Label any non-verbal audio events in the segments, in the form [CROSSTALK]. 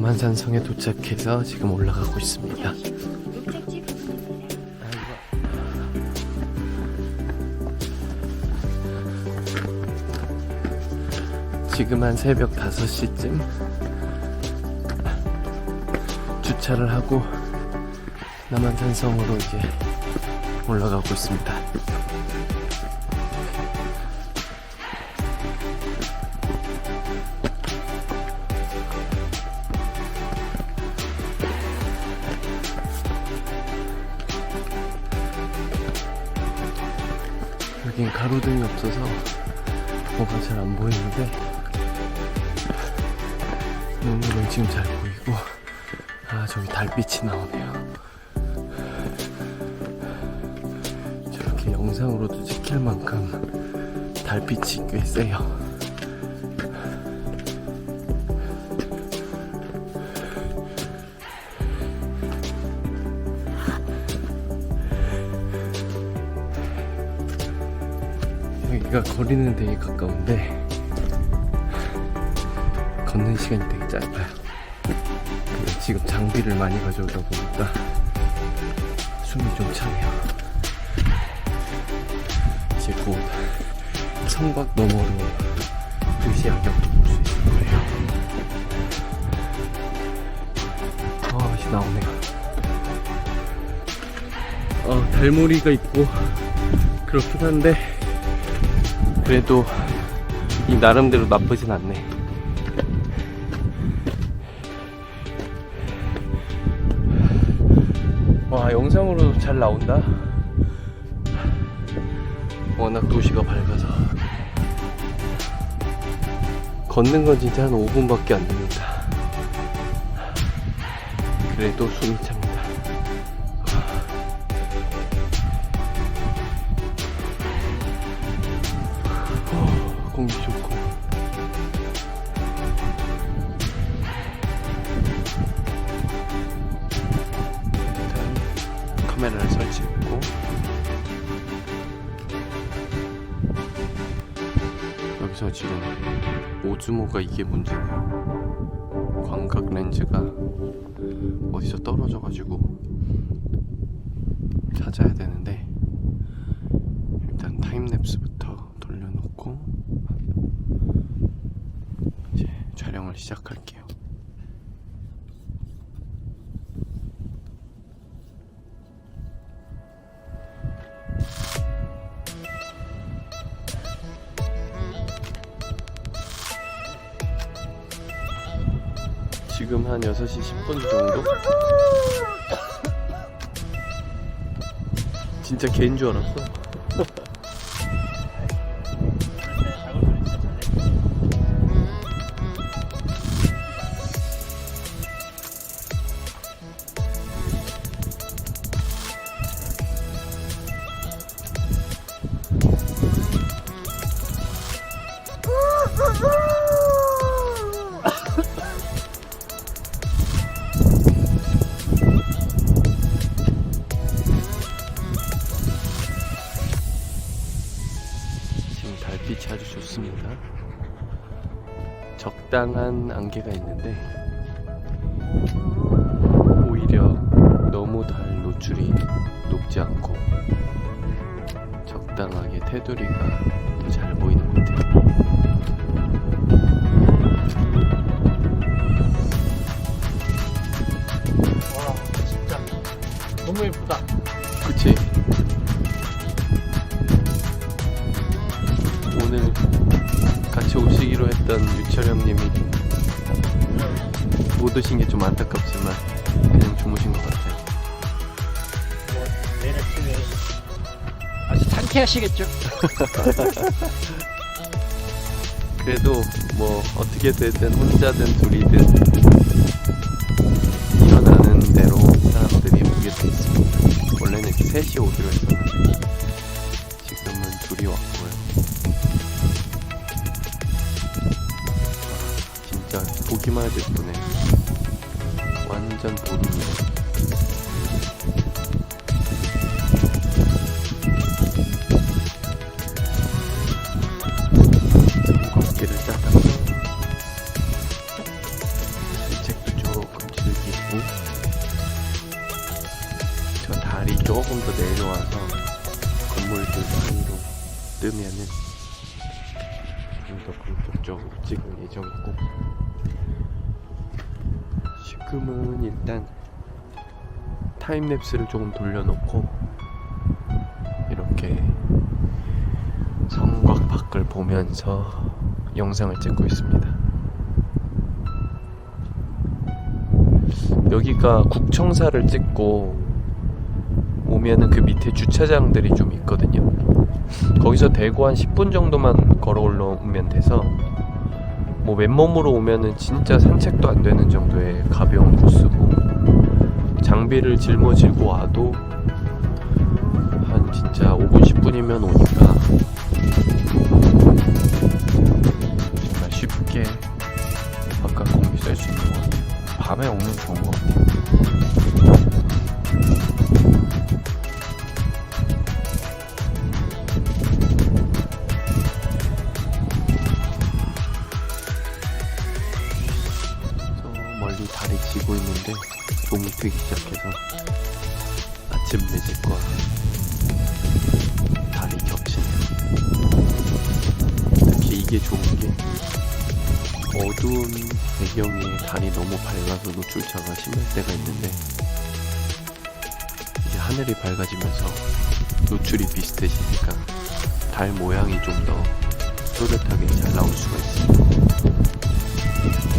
남한산성에 도착해서 지금 올라가고 있습니다. 지금 한 새벽 5시쯤 주차를 하고 남한산성으로 이제 올라가고 있습니다. 가로등이 없어서 뭐가 잘 안 보이는데 눈으로는 지금 잘 보이고 아 저기 달빛이 나오네요. 저렇게 영상으로도 찍힐 만큼 달빛이 꽤 세요 여기가 거리는 되게 가까운데 걷는 시간이 되게 짧아요. 지금 장비를 많이 가져오다 보니까 숨이 좀 차네요. 이제 곧 성곽 너머로 도시 야경도 볼 수 있을 거예요. 아, 씨 나오네요. 어, 달무리가 있고 그렇긴 한데 그래도 이 나름대로 나쁘진 않네. 와 영상으로 잘 나온다. 워낙 도시가 밝아서 걷는 건 진짜 한 5분밖에 안 됩니다. 그래도 숨이 찹 카메라를 설치했고 여기서 지금 오즈모가 이게 문제네요 광각 렌즈가 어디서 떨어져 가지고 찾아야 되는데 일단 타임랩스부터 돌려놓고 이제 촬영을 시작할게요. 지금 한 6시 10분 정도? 진짜 개인 줄 알았어. 적당한 안개가 있는데 오히려 너무 달 노출이 높지 않고 적당하게 테두리가 더잘 보이는 것 같아요. 와 진짜 너무 예쁘다 그치? 오늘 같이 오시기로 했던 유철 형님이 못 오신 게 좀 안타깝지만 그냥 주무신 것 같아요. 뭐 내일 아침에 아주 상쾌하시겠죠 [LAUGHS] 그래도 뭐 어떻게 되든 혼자든 둘이든 일어나는 대로 사람들이 오게 돼 있습니다. 원래는 이렇게 셋이 오기로 했었는데 지금은 둘이 왔고요. 와, 진짜 보기만 해도 예쁘네. 완전 짜다. 지금은 일단 타임랩스를 조금 돌려놓고 이렇게 성곽 밖을 보면서 영상을 찍고 있습니다. 여기가 국청사를 찍고 오면은 그 밑에 주차장들이 좀 있거든요. 거기서 대구 한 10분 정도만 걸어 올라오면 돼서 뭐 맨몸으로 오면은 진짜 산책도 안 되는 정도의 가벼운 코스고 장비를 짊어지고 와도 한 진짜 5분 10분이면 오니까 정말 쉽게 바깥 공기 쐴수 있는 것 같아요. 밤에 오면 좋은 것 같아요. 트기 시작해서 아침 매직과 달이 겹치네요. 특히 이게 좋은 게 어두운 배경에 달이 너무 밝아서 노출차가 심할 때가 있는데 이제 하늘이 밝아지면서 노출이 비슷해지니까 달 모양이 좀 더 또렷하게 잘 나올 수가. 이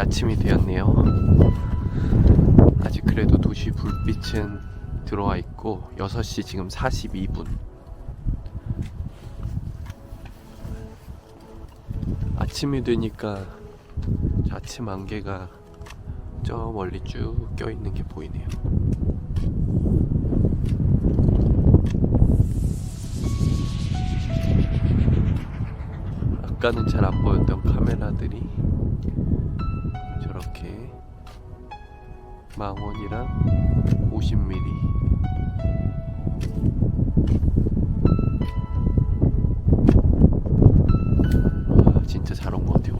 아침이 되었네요. 아직 그래도 도시 불빛은 들어와 있고 6시 지금 42분. 아침이 되니까 저 아침 안개가 저 멀리 쭉 껴있는 게 보이네요. 아까는 잘 안 보였던 카메라들이 망원이랑 50mm 아, 진짜 잘 온 것 같아요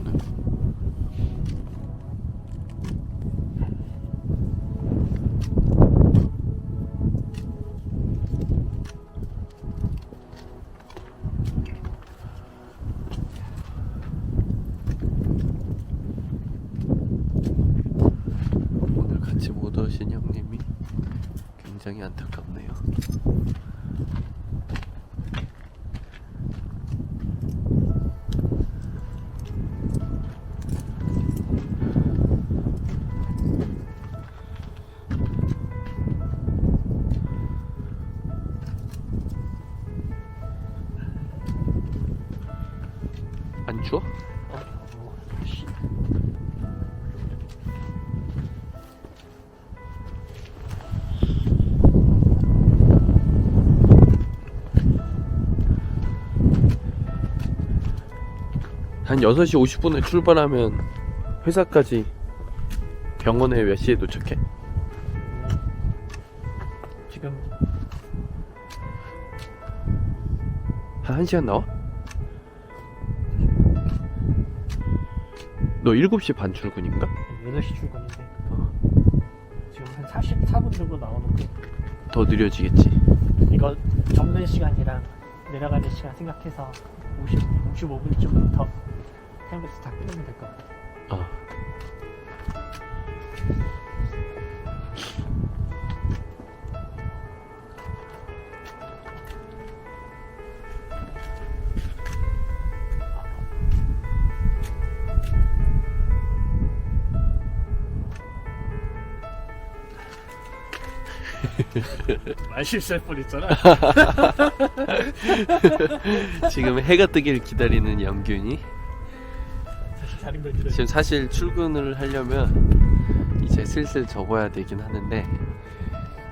추워? 한 6시 50분에 출발하면 회사까지 병원에 몇 시에 도착해? 지금 한 1시간 나와? 너 7시 반 출근인가? 8시 출근인데 어. 지금 한 44분 정도 나오는데 더 느려지겠지. 이거 접는 시간이랑 내려가는 시간 생각해서 50, 55분쯤 더 타임랩스 다 끊으면 될 것 같아요 어. [LAUGHS] 말 실수할 뻔했잖아. [LAUGHS] 지금 해가 뜨길 기다리는 걸 들어 지금 사실 출근을 하려면 이제 슬슬 접어야 되긴 하는데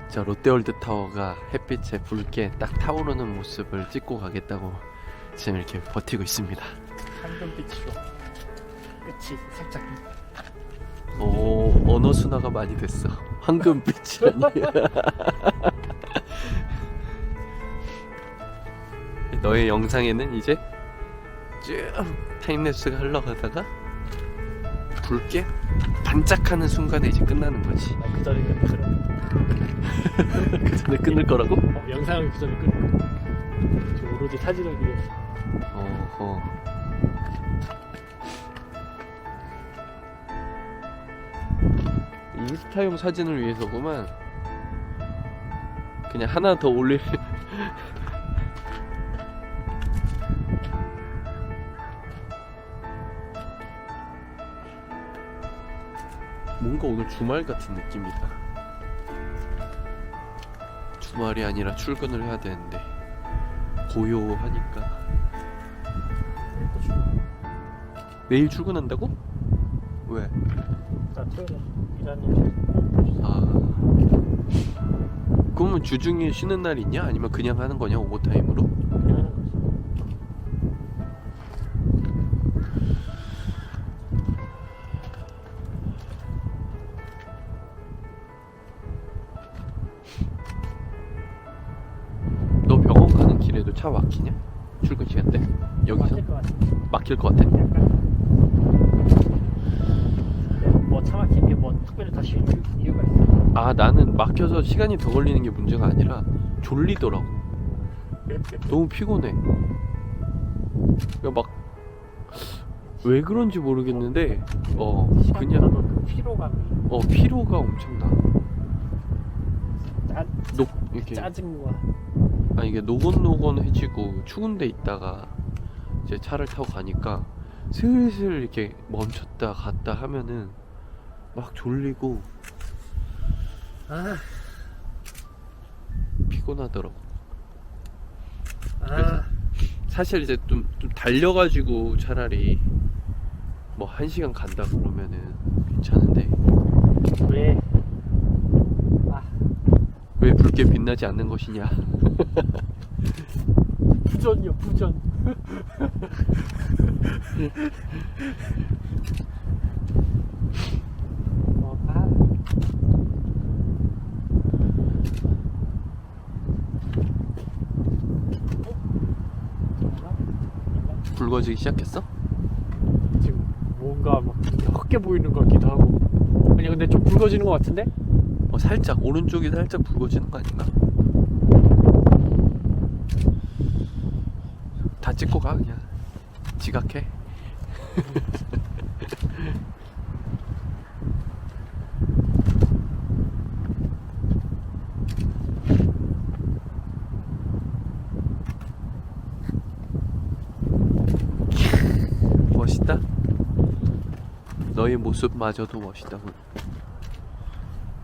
저 롯데월드 타워가 햇빛에 붉게 딱 타오르는 모습을 찍고 가겠다고 지금 이렇게 버티고 있습니다. 황금빛으로. 끝이 살짝. 오 언어 순화가 많이 됐어. [LAUGHS] 황금빛이라니. [LAUGHS] 너의 영상에는 이제 쭉 타임랩스가 흘러가다가 붉게 반짝하는 순간에 이제 끝나는 거지. 아, 그 전에 그냥 [LAUGHS] 그 전에 끊을 거라고? 어, 영상을 그 전에 끊고 지금 오로지 사진을 위해서 어허. 인스타용 사진을 위해서구만. 그냥 하나 더 올릴. [LAUGHS] 뭔가 오늘 주말 같은 느낌이다. 주말이 아니라 출근을 해야 되는데 고요하니까 내일 출근한다고? 왜? 나 토요일에 일하는 아 그러면 주중에 쉬는 날 있냐? 아니면 그냥 하는 거냐 오버타임으로? 그냥 하는 거지 너 병원 가는 길에도 차 막히냐? 출근 시간 때? 여기서? 맞을 것 같아 막힐 것 같아? 약간 뭐 차 막힌 게 뭐 특별히 더 쉬운 이유- 이유가 있어 아 나는 막혀서 시간이 더 걸리는 게 문제가 아니라 졸리더라고. 너무 피곤해. 그러니까 막왜 그런지 모르겠는데 어 그냥 그 피로감이 어 피로가 엄청나. 짜, 녹 이렇게 짜증과. 아 이게 노곤노곤해지고 추운 데 있다가 이제 차를 타고 가니까 슬슬 이렇게 멈췄다 갔다 하면은 막 졸리고 아, 피곤하더라고. 아 사실 이제 좀, 좀 달려가지고 차라리 뭐 한 시간 간다 그러면은 괜찮은데 왜? 아, 왜 붉게 빛나지 않는 것이냐? [LAUGHS] 부전이요, 부전. [LAUGHS] 어, 아. 어? 뭔가? 뭔가? 붉어지기 시작했어? 지금 뭔가 막 헛게 보이는 것 같기도 하고. 아니 근데 좀 붉어지는 것 같은데? 어 살짝 오른쪽이 살짝 붉어지는 거 아닌가? 다 찍고 가 그냥 지각해. [LAUGHS] 멋있다. 너의 모습마저도 멋있다고.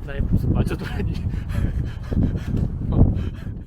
나의 모습 마저도라니. [LAUGHS]